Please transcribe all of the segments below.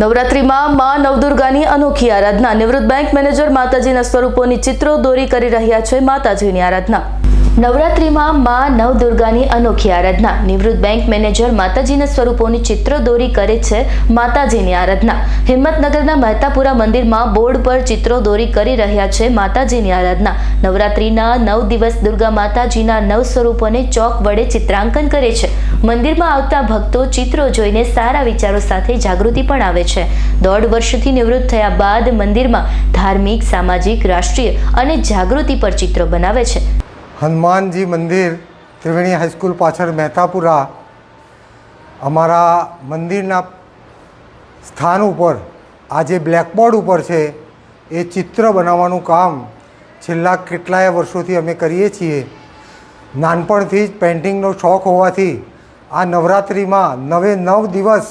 નવરાત્રિમાં માં નવદુર્ગાની અનોખી આરાધના. નિવૃત્ત બેંક મેનેજર માતાજીના સ્વરૂપોની ચિત્રો દોરી કરી રહ્યા છે માતાજીની આરાધના. નવરાત્રિમાં માં નવદુર્ગાની અનોખી આરાધના. નિવૃત્ત બેંક મેનેજર માતાજીના સ્વરૂપોની ચિત્રો દોરી કરે છે માતાજીની આરાધના. હિંમતનગરના મહેતાપુરા મંદિરમાં બોર્ડ પર ચિત્રો દોરી કરી રહ્યા છે માતાજીની આરાધના. નવરાત્રિના નવ દિવસ દુર્ગા માતાજીના નવ સ્વરૂપોને ચોક વડે ચિત્રાંકન કરે છે. મંદિરમાં આવતા ભક્તો ચિત્રો જોઈને સારા વિચારો સાથે જાગૃતિ પણ આવે છે. દોઢ વર્ષથી નિવૃત્ત થયા બાદ મંદિરમાં ધાર્મિક, સામાજિક, રાષ્ટ્રીય અને જાગૃતિ પર ચિત્રો બનાવે છે. હનુમાનજી મંદિર, ત્રિવેણી હાઈસ્કૂલ પાછળ મહેતાપુરા, અમારા મંદિરના સ્થાન ઉપર, આ જે બ્લેકબોર્ડ ઉપર છે, એ ચિત્ર બનાવવાનું કામ છેલ્લા કેટલાય વર્ષોથી અમે કરીએ છીએ. નાનપણથી જ પેઇન્ટિંગનો શોખ હોવાથી આ નવરાત્રિમાં નવે નવ દિવસ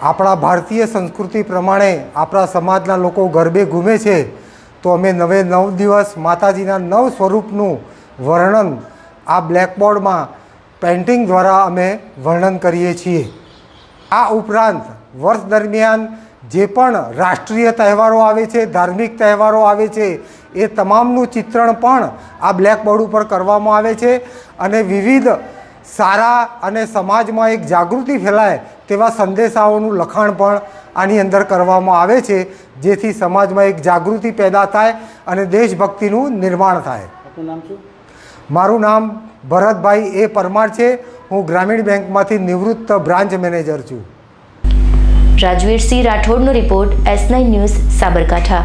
આપણા ભારતીય સંસ્કૃતિ પ્રમાણે આપણા સમાજના લોકો ગરબે ઘૂમે છે, તો અમે નવે નવ દિવસ માતાજીના નવ સ્વરૂપનું વર્ણન આ બ્લેકબોર્ડમાં પેઇન્ટિંગ દ્વારા અમે વર્ણન કરીએ છીએ. આ ઉપરાંત વર્ષ દરમિયાન જે પણ રાષ્ટ્રીય તહેવારો આવે છે, ધાર્મિક તહેવારો આવે છે, એ તમામનું ચિત્રણ પણ આ બ્લેકબોર્ડ ઉપર કરવામાં આવે છે અને વિવિધ સારા અને સમાજમાં એક જાગૃતિ ફેલાય તેવા સંદેશાઓનું લખાણ પણ આની અંદર કરવામાં આવે છે જેથી સમાજમાં એક જાગૃતિ પેદા થાય અને દેશભક્તિનું નિર્માણ થાય. આપનું નામ શું? મારું નામ ભરતભાઈ એ પરમાર છે. હું ગ્રામીણ બેંકમાંથી નિવૃત્ત બ્રાન્ચ મેનેજર છું. Rajvirsinh રાઠોડનો report S nine news Sabarkantha.